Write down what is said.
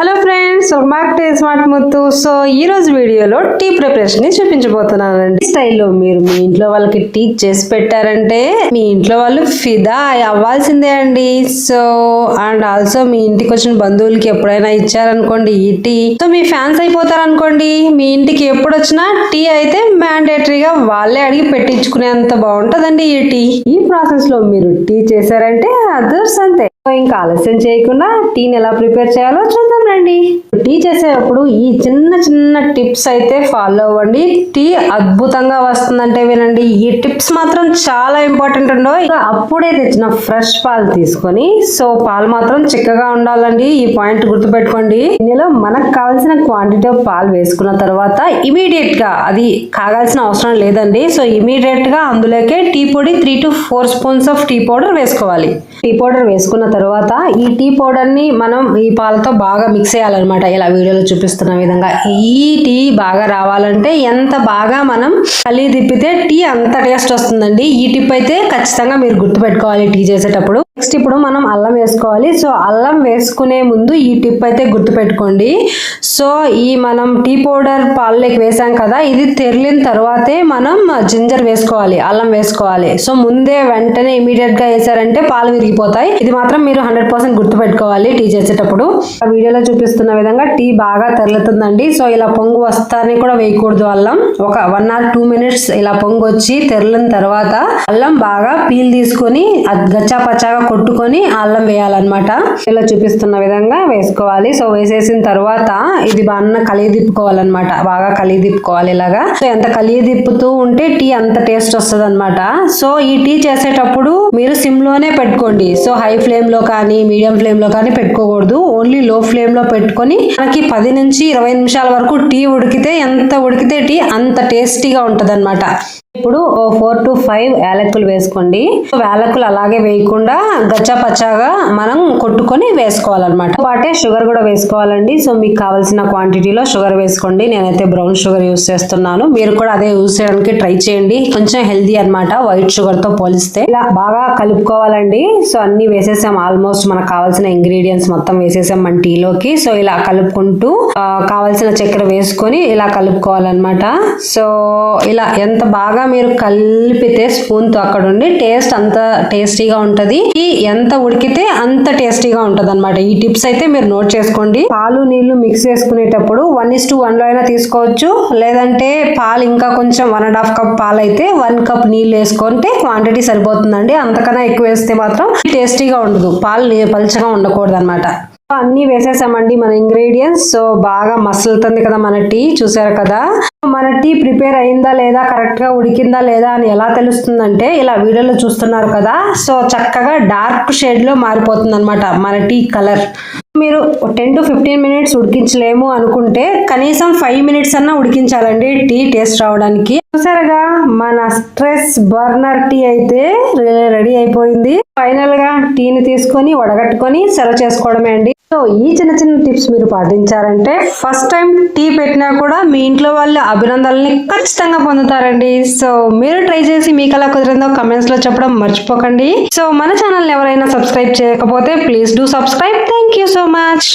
Hello friends welcome back to smart Muthu. So ఈ రోజు వీడియోలో టీ ప్రిపరేషన్ని చూపించబోతున్నానండి. స్టైల్లో మీరు మీ ఇంట్లో వాళ్ళకి టీ చేసి పెట్టారంటే మీ ఇంట్లో వాళ్ళు ఫిదా అవ్వాల్సిందే అండి. సో అండ్ ఆల్సో మీ ఇంటికి వచ్చిన బంధువులకి ఎప్పుడైనా ఇచ్చారనుకోండి ఈ టీ. సో మీ ఫ్యాన్స్ అయిపోతారనుకోండి. మీ ఇంటికి ఎప్పుడు వచ్చినా టీ అయితే మ్యాండేటరీగా వాళ్ళే అడిగి పెట్టించుకునేంత బాగుంటుందండి ఈ టీ. ఈ ప్రాసెస్లో మీరు టీ చేశారంటే అదర్స్ అంతే. ఇంకా ఆలస్యం చేయకుండా టీని ఎలా ప్రిపేర్ చేయాలో చూద్దాం రండి. టీ చేసేటప్పుడు ఈ చిన్న చిన్న టిప్స్ అయితే ఫాలో అవ్వండి. టీ అద్భుతంగా వస్తుందంటే వినండి. ఈ టిప్స్ మాత్రం చాలా ఇంపార్టెంట్ ఉండో ఇంకా అప్పుడే తెచ్చిన ఫ్రెష్ పాలు తీసుకొని సో పాలు మాత్రం చిక్కగా ఉండాలండి. ఈ పాయింట్ గుర్తుపెట్టుకోండి. ఇందులో మనకు కావాల్సిన క్వాంటిటీ ఆఫ్ పాలు వేసుకున్న తర్వాత ఇమీడియట్గా అది కాగాల్సిన అవసరం లేదండి. సో ఇమీడియట్గా అందులోకే టీ పొడి three to four spoons of tea powder వేసుకోవాలి. టీ పౌడర్ వేసుకున్న తర్వాత ఈ టీ పౌడర్ని మనం ఈ పాలతో బాగా మిక్స్ చేయాలన్నమాట. ఇలా వీడియోలో చూపిస్తున్న విధంగా. ఈ టీ బాగా రావాలంటే ఎంత బాగా మనం కలి తిప్పితే టీ అంత టేస్ట్ వస్తుందండి. ఈ టిప్ అయితే ఖచ్చితంగా మీరు గుర్తుపెట్టుకోవాలి టీ చేసేటప్పుడు. నెక్స్ట్ ఇప్పుడు మనం అల్లం వేసుకోవాలి. సో అల్లం వేసుకునే ముందు ఈ టిప్ అయితే గుర్తుపెట్టుకోండి. సో ఈ మనం టీ పౌడర్ పాలలోకి వేసాం కదా ఇది తెరిలిన తర్వాతే మనం జింజర్ వేసుకోవాలి అల్లం వేసుకోవాలి. సో ముందే వెంటనే ఇమీడియట్గా వేసారంటే పాలు విరిగిపోతాయి. ఇది మాత్రం మీరు హండ్రెడ్ పర్సెంట్ గుర్తుపెట్టుకోవాలి టీ చేసేటప్పుడు. ఆ వీడియోలో చూపిస్తున్న విధంగా టీ బాగా తెరలుతుందండి. సో ఇలా పొంగు వస్తారని కూడా వేయకూడదు అల్లం. ఒక వన్ ఆర్ టూ మినిట్స్ ఇలా పొంగు వచ్చి తెరలిన తర్వాత అల్లం బాగా పీల్ తీసుకొని అది గచ్చా కొట్టుకొని అల్లం వేయాలన్నమాట. ఇలా చూపిస్తున్న విధంగా వేసుకోవాలి. సో వేసేసిన తర్వాత ఇది బాగా కలిగి తిప్పుకోవాలన్నమాట బాగా కలిగి తిప్పుకోవాలి ఇలాగా. సో ఎంత కలిగి తిప్పుతూ ఉంటే టీ అంత టేస్ట్ వస్తుంది అనమాట సో ఈ టీ చేసేటప్పుడు మీరు సిమ్లోనే పెట్టుకోండి. సో హై ఫ్లేమ్లో కానీ మీడియం ఫ్లేమ్లో కానీ పెట్టుకోకూడదు. ఓన్లీ లో ఫ్లేమ్లో పెట్టుకొని మనకి పది నుంచి ఇరవై నిమిషాల వరకు టీ ఉడికితే ఎంత ఉడికితే టీ అంత టేస్టీగా ఉంటది ఇప్పుడు ఓ ఫోర్ టు ఫైవ్ యాలక్కులు వేసుకోండి. యాలక్కులు అలాగే వేయకుండా గచ్చాపచ్చాగా మనం కొట్టుకొని వేసుకోవాలన్నమాట. వాటే షుగర్ కూడా వేసుకోవాలండి. సో మీకు కావాల్సిన క్వాంటిటీలో షుగర్ వేసుకోండి. నేనైతే బ్రౌన్ షుగర్ యూస్ చేస్తున్నాను. మీరు కూడా అదే యూస్ చేయడానికి ట్రై చేయండి. కొంచెం హెల్దీ అన్నమాట వైట్ షుగర్తో పోలిస్తే. ఇలా బాగా కలుపుకోవాలండి. సో అన్ని వేసేసాం. ఆల్మోస్ట్ మనకు కావాల్సిన ఇంగ్రీడియంట్స్ మొత్తం వేసేసాం మన టీలోకి. సో ఇలా కలుపుకుంటూ కావాల్సిన చక్కెర వేసుకొని ఇలా కలుపుకోవాలన్నమాట. సో ఇలా ఎంత బాగా మీరు కలిపితే స్పూన్తో అక్కడ ఉండి టేస్ట్ అంత టేస్టీగా ఉంటది. ఈ ఎంత ఉడికితే అంత టేస్టీగా ఉంటది అనమాట ఈ టిప్స్ అయితే మీరు నోట్ చేసుకోండి. పాలు నీళ్ళు మిక్స్ చేసుకునేటప్పుడు వన్ ఇస్ టు వన్లో అయినా తీసుకోవచ్చు. లేదంటే పాలు ఇంకా కొంచెం వన్ అండ్ హాఫ్ కప్ పాలు అయితే వన్ కప్ నీళ్ళు వేసుకుంటే క్వాంటిటీ సరిపోతుందండి. అంతకన్నా ఎక్కువ వేస్తే మాత్రం టేస్టీగా ఉండదు. పాలు పలుచగా ఉండకూడదు అనమాట అన్ని వేసేసామండి మన ఇంగ్రీడియంట్స్ సో బాగా మసలుతుంది కదా మన టీ చూసారు కదా? మన టీ ప్రిపేర్ అయిందా లేదా కరెక్ట్గా ఉడికిందా లేదా అని ఎలా తెలుస్తుందంటే ఇలా వీడియోలో చూస్తున్నారు కదా? సో చక్కగా డార్క్ షేడ్లో మారిపోతుంది అనమాట మన టీ కలర్ మీరు టెన్ టు ఫిఫ్టీన్ మినిట్స్ ఉడికించలేము అనుకుంటే కనీసం ఫైవ్ మినిట్స్ అన్నా ఉడికించాలండి టీ టేస్ట్ రావడానికి. చూసారుగా మన స్ట్రెస్ బర్నర్ టీ అయితే గా తీసుకొని వడగట్టుకొని సర్వ్ చేసుకోవడమే అండి. సో ఈ చిన్న చిన్న టిప్స్ మీరు పాటించారంటే ఫస్ట్ టైం టీ పెట్టినా కూడా మీ ఇంట్లో వాళ్ళ అభినందనల్ని ఖచ్చితంగా పొందుతారండి. సో మీరు ట్రై చేసి మీకు ఎలా కుదిరిందో కమెంట్స్లో చెప్పడం మర్చిపోకండి. సో మన ఛానల్ ఎవరైనా సబ్స్క్రైబ్ చేయకపోతే please do subscribe thank you so much